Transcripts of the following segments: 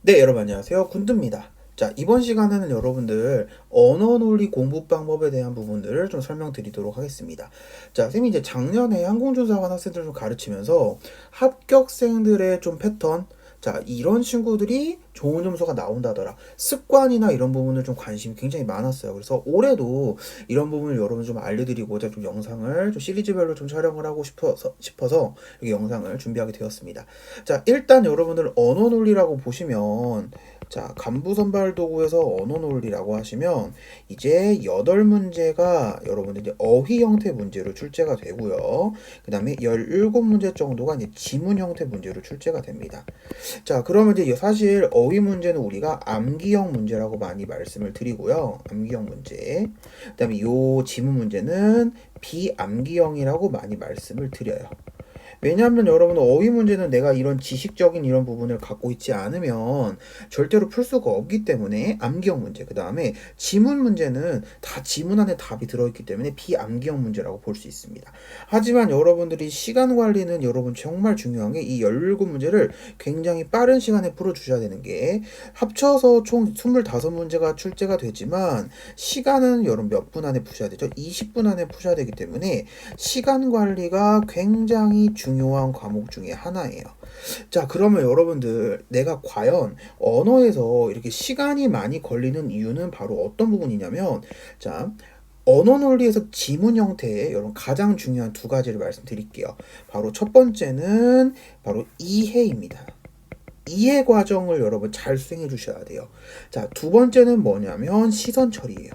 네, 여러분 안녕하세요. 군드입니다. 자, 이번 시간에는 여러분들 언어 논리 공부 방법에 대한 부분들을 좀 설명드리도록 하겠습니다. 자, 쌤이 이제 작년에 항공조사관 학생들 좀 가르치면서 합격생들의 좀 패턴, 자, 이런 친구들이 좋은 점수가 나온다더라. 습관이나 이런 부분을 좀 관심이 굉장히 많았어요. 그래서 올해도 이런 부분을 여러분 좀 알려드리고자 좀 영상을 좀 시리즈별로 좀 촬영을 하고 싶어서, 싶어서 여기 영상을 준비하게 되었습니다. 자, 일단 여러분들 언어 논리라고 보시면 자, 간부 선발 도구에서 언어 논리라고 하시면 이제 여덟 문제가 여러분들 이제 어휘 형태 문제로 출제가 되고요. 그 다음에 17문제 정도가 이제 지문 형태 문제로 출제가 됩니다. 자, 그러면 이제 사실 어휘 문제는 우리가 암기형 문제라고 많이 말씀을 드리고요. 암기형 문제. 그다음에 요 지문 문제는 비암기형이라고 많이 말씀을 드려요. 왜냐하면 여러분 어휘 문제는 내가 이런 지식적인 이런 부분을 갖고 있지 않으면 절대로 풀 수가 없기 때문에 암기형 문제 그 다음에 지문 문제는 다 지문 안에 답이 들어있기 때문에 비암기형 문제라고 볼 수 있습니다. 하지만 여러분들이 시간 관리는 여러분 정말 중요한 게 이 17문제를 굉장히 빠른 시간에 풀어주셔야 되는 게 합쳐서 총 25문제가 출제가 되지만 시간은 여러분 몇 분 안에 푸셔야 되죠? 20분 안에 푸셔야 되기 때문에 시간 관리가 굉장히 중 요한 과목 중에 하나예요. 자, 그러면 여러분들 내가 과연 언어에서 이렇게 시간이 많이 걸리는 이유는 바로 어떤 부분이냐면 자, 언어 논리에서 지문 형태의 여러분 가장 중요한 두 가지를 말씀드릴게요. 바로 첫 번째는 바로 이해입니다. 이해 과정을 여러분 잘 수행해 주셔야 돼요. 자, 두 번째는 뭐냐면 시선 처리예요.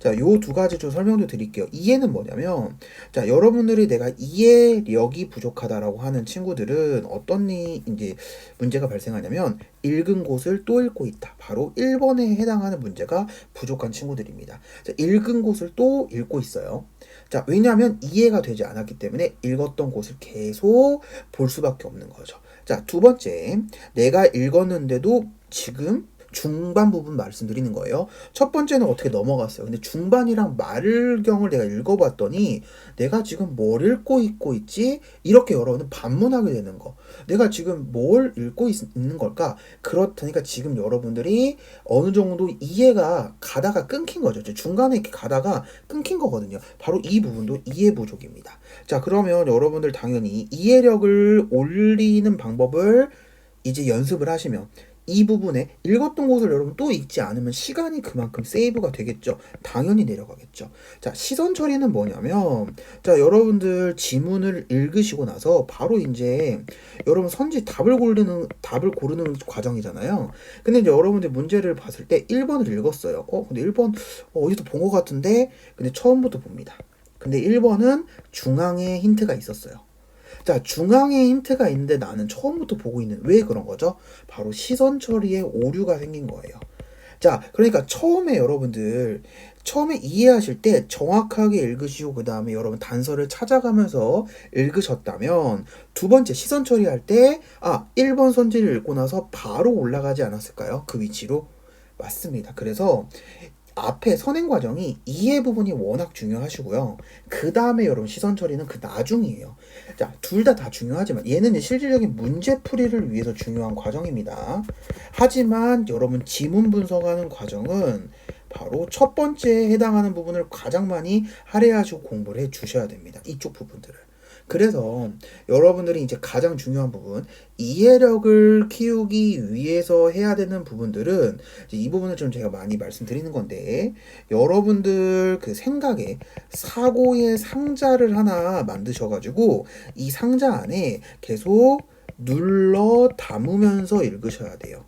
자, 요 두 가지 좀 설명도 드릴게요. 이해는 뭐냐면, 자, 여러분들이 내가 이해력이 부족하다라고 하는 친구들은 어떤 이, 이제 문제가 발생하냐면, 읽은 곳을 또 읽고 있다. 바로 1번에 해당하는 문제가 부족한 친구들입니다. 자, 읽은 곳을 또 읽고 있어요. 자, 왜냐하면 이해가 되지 않았기 때문에 읽었던 곳을 계속 볼 수밖에 없는 거죠. 자, 두 번째, 내가 읽었는데도 지금 중반 부분 말씀드리는 거예요. 첫 번째는 어떻게 넘어갔어요. 근데 중반이랑 말경을 내가 읽어봤더니 내가 지금 뭘 읽고 있고 있지? 이렇게 여러분은 반문하게 되는 거. 내가 지금 뭘 읽고 있, 는 걸까? 그렇다니까 지금 여러분들이 어느 정도 이해가 가다가 끊긴 거죠. 중간에 이렇게 가다가 끊긴 거거든요. 바로 이 부분도 이해 부족입니다. 자, 그러면 여러분들 당연히 이해력을 올리는 방법을 이제 연습을 하시면 이 부분에 읽었던 곳을 여러분 또 읽지 않으면 시간이 그만큼 세이브가 되겠죠. 당연히 내려가겠죠. 자, 시선 처리는 뭐냐면, 자, 여러분들 지문을 읽으시고 나서 바로 이제 여러분 선지 답을 고르는, 답을 고르는 과정이잖아요. 근데 이제 여러분들 문제를 봤을 때 1번을 읽었어요. 어, 근데 1번 어, 어디서 본 것 같은데, 근데 처음부터 봅니다. 근데 1번은 중앙에 힌트가 있었어요. 자, 중앙에 힌트가 있는데 나는 처음부터 보고 있는 왜 그런 거죠? 바로 시선 처리에 오류가 생긴 거예요. 자, 그러니까 처음에 여러분들 처음에 이해하실 때 정확하게 읽으시고 그 다음에 여러분 단서를 찾아가면서 읽으셨다면 두 번째 시선 처리할 때 아, 1번 선지를 읽고 나서 바로 올라가지 않았을까요? 그 위치로 맞습니다. 그래서 앞에 선행 과정이 이해 부분이 워낙 중요하시고요. 그 다음에 여러분 시선 처리는 그 나중이에요. 자, 둘다다 중요하지만 얘는 실질적인 문제 풀이를 위해서 중요한 과정입니다. 하지만 여러분 지문 분석하는 과정은 바로 첫 번째에 해당하는 부분을 가장 많이 할애하시고 공부를 해 주셔야 됩니다. 이쪽 부분들을. 그래서 여러분들이 이제 가장 중요한 부분 이해력을 키우기 위해서 해야 되는 부분들은 이 부분을 좀 제가 많이 말씀드리는 건데 여러분들 그 생각에 사고의 상자를 하나 만드셔가지고 이 상자 안에 계속 눌러 담으면서 읽으셔야 돼요.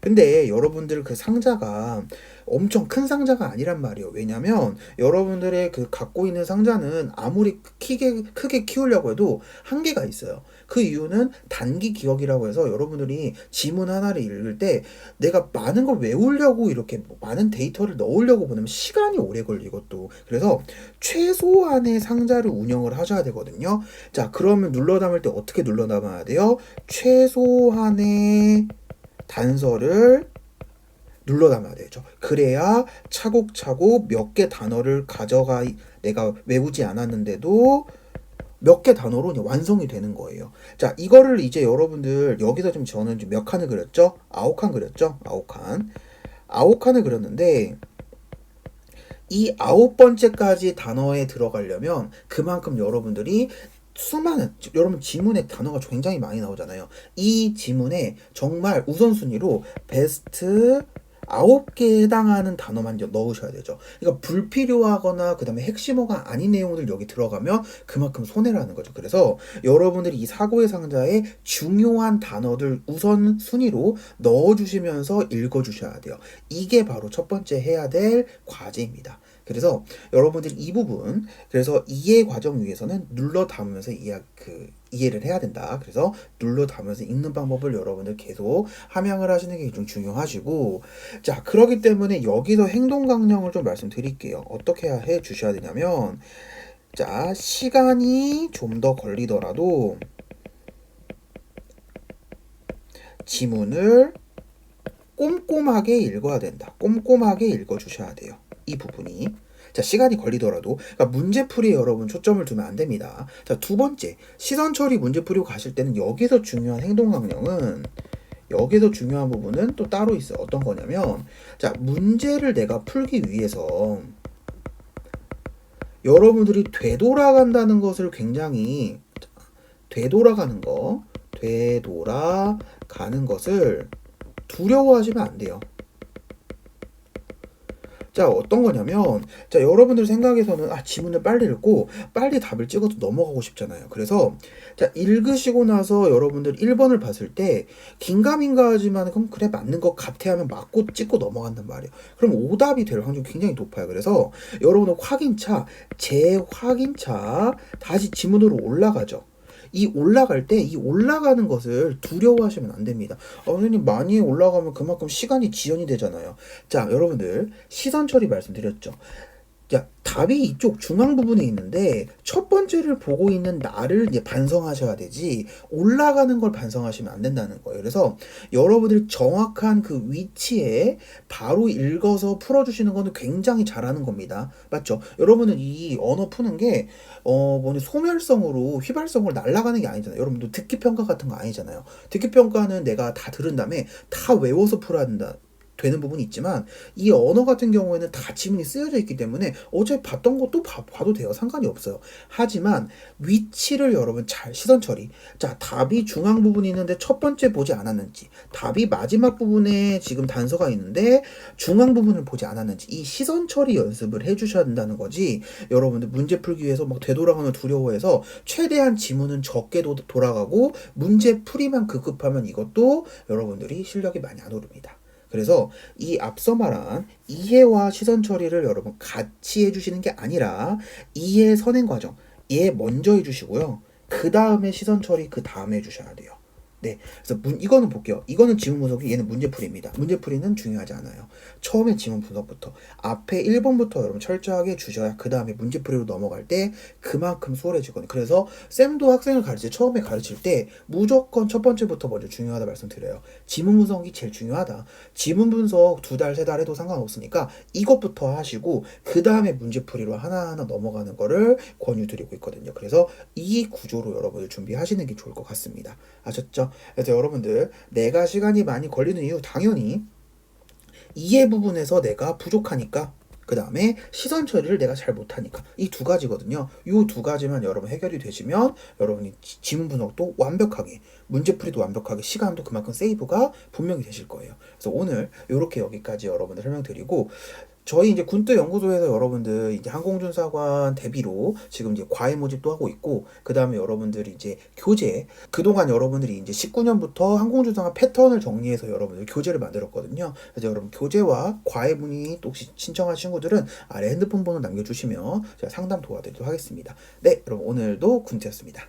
근데 여러분들 그 상자가 엄청 큰 상자가 아니란 말이에요. 왜냐면 여러분들의 그 갖고 있는 상자는 아무리 크게, 크게 키우려고 해도 한계가 있어요. 그 이유는 단기 기억이라고 해서 여러분들이 지문 하나를 읽을 때 내가 많은 걸 외우려고 이렇게 많은 데이터를 넣으려고 보면 시간이 오래 걸리고 또 그래서 최소한의 상자를 운영을 하셔야 되거든요. 자, 그러면 눌러 담을 때 어떻게 눌러 담아야 돼요? 최소한의 단서를 눌러 담아야 되죠. 그래야 차곡차곡 몇 개 단어를 가져가 내가 외우지 않았는데도 몇 개 단어로 완성이 되는 거예요. 자, 이거를 이제 여러분들 여기서 좀 저는 좀몇 칸을 그렸죠? 아홉 칸 그렸죠? 아홉 칸. 아홉 칸을 그렸는데 이 아홉 번째까지 단어에 들어가려면 그만큼 여러분들이 수많은 지- 여러분 지문에 단어가 굉장히 많이 나오잖아요. 이 지문에 정말 우선순위로 베스트 아홉 개에 해당하는 단어만 넣으셔야 되죠. 그러니까 불필요하거나 그다음에 핵심어가 아닌 내용들 여기 들어가면 그만큼 손해라는 거죠. 그래서 여러분들이 이 사고의 상자에 중요한 단어들 우선 순위로 넣어 주시면서 읽어 주셔야 돼요. 이게 바로 첫 번째 해야 될 과제입니다. 그래서 여러분들이 이 부분 그래서 이해 과정 위에서는 눌러 담으면서 이해 그 이해를 해야 된다. 그래서 눌러 담으면서 읽는 방법을 여러분들 계속 함양을 하시는 게 좀 중요하시고 자 그러기 때문에 여기서 행동 강령을 좀 말씀드릴게요. 어떻게 해 주셔야 되냐면 자 시간이 좀 더 걸리더라도 지문을 꼼꼼하게 읽어야 된다. 꼼꼼하게 읽어 주셔야 돼요. 이 부분이. 자, 시간이 걸리더라도, 그러니까 문제풀이에 여러분 초점을 두면 안 됩니다. 자, 두 번째, 시선 처리 문제풀이로 가실 때는 여기서 중요한 행동 강령은 여기서 중요한 부분은 또 따로 있어요. 어떤 거냐면, 자, 문제를 내가 풀기 위해서 여러분들이 되돌아간다는 것을 굉장히 되돌아가는 거, 되돌아가는 것을 두려워하시면 안 돼요. 자, 어떤 거냐면, 자, 여러분들 생각에서는, 아, 지문을 빨리 읽고, 빨리 답을 찍어서 넘어가고 싶잖아요. 그래서, 자, 읽으시고 나서 여러분들 1번을 봤을 때, 긴가민가 하지만, 그럼 그래, 맞는 것 같아 하면 맞고 찍고 넘어간단 말이에요. 그럼 오답이 될 확률이 굉장히 높아요. 그래서, 여러분은 확인차, 재확인차, 다시 지문으로 올라가죠. 이 올라갈 때 이 올라가는 것을 두려워하시면 안 됩니다. 어, 선생님 많이 올라가면 그만큼 시간이 지연이 되잖아요. 자, 여러분들 시선 처리 말씀드렸죠. 자, 답이 이쪽 중앙 부분에 있는데 첫 번째를 보고 있는 나를 이제 반성하셔야 되지 올라가는 걸 반성하시면 안 된다는 거예요. 그래서 여러분들 정확한 그 위치에 바로 읽어서 풀어주시는 거는 굉장히 잘하는 겁니다. 맞죠? 여러분은 이 언어 푸는 게 어, 뭐냐, 소멸성으로 휘발성으로 날아가는 게 아니잖아요. 여러분도 듣기 평가 같은 거 아니잖아요. 듣기 평가는 내가 다 들은 다음에 다 외워서 풀어야 된다. 되는 부분이 있지만 이 언어 같은 경우에는 다 지문이 쓰여져 있기 때문에 어차피 봤던 것도 봐, 봐도 돼요. 상관이 없어요. 하지만 위치를 여러분 잘 시선 처리. 자, 답이 중앙 부분이 있는데 첫 번째 보지 않았는지, 답이 마지막 부분에 지금 단서가 있는데 중앙 부분을 보지 않았는지 이 시선 처리 연습을 해 주셔야 된다는 거지. 여러분들 문제 풀기 위해서 막 되돌아가는 두려워해서 최대한 지문은 적게 도, 돌아가고 문제 풀이만 급급하면 이것도 여러분들이 실력이 많이 안 오릅니다. 그래서 이 앞서 말한 이해와 시선 처리를 여러분 같이 해주시는 게 아니라 이해 선행 과정, 이해 먼저 해주시고요. 그 다음에 시선 처리 그 다음에 해주셔야 돼요. 네, 그래서 문, 이거는 볼게요. 이거는 지문 분석이 얘는 문제풀이입니다. 문제풀이는 중요하지 않아요. 처음에 지문 분석부터 앞에 1번부터 여러분 철저하게 주셔야 그 다음에 문제풀이로 넘어갈 때 그만큼 수월해지거든요. 그래서 쌤도 학생을 가르칠 때 처음에 가르칠 때 무조건 첫 번째부터 먼저 중요하다 말씀드려요. 지문 분석이 제일 중요하다. 지문 분석 두 달, 세 달 해도 상관없으니까 이것부터 하시고 그 다음에 문제풀이로 하나하나 넘어가는 거를 권유드리고 있거든요. 그래서 이 구조로 여러분들 준비하시는 게 좋을 것 같습니다. 아셨죠? 그래서 여러분들 내가 시간이 많이 걸리는 이유 당연히 이해 부분에서 내가 부족하니까 그 다음에 시선 처리를 내가 잘 못하니까 이 두 가지거든요. 이 두 가지만 여러분 해결이 되시면 여러분이 지- 지문 분석도 완벽하게 문제풀이도 완벽하게 시간도 그만큼 세이브가 분명히 되실 거예요. 그래서 오늘 이렇게 여기까지 여러분들 설명드리고 저희 이제 군대 연구소에서 여러분들 이제 항공준사관 대비로 지금 이제 과외 모집도 하고 있고 그 다음에 여러분들이 이제 교재 그동안 여러분들이 이제 19년부터 항공준사관 패턴을 정리해서 여러분들 교재를 만들었거든요. 그래서 여러분 교재와 과외 문의 또 혹시 신청한 친구들은 아래 핸드폰 번호 남겨주시면 제가 상담 도와드리도록 하겠습니다. 네, 여러분 오늘도 군태였습니다.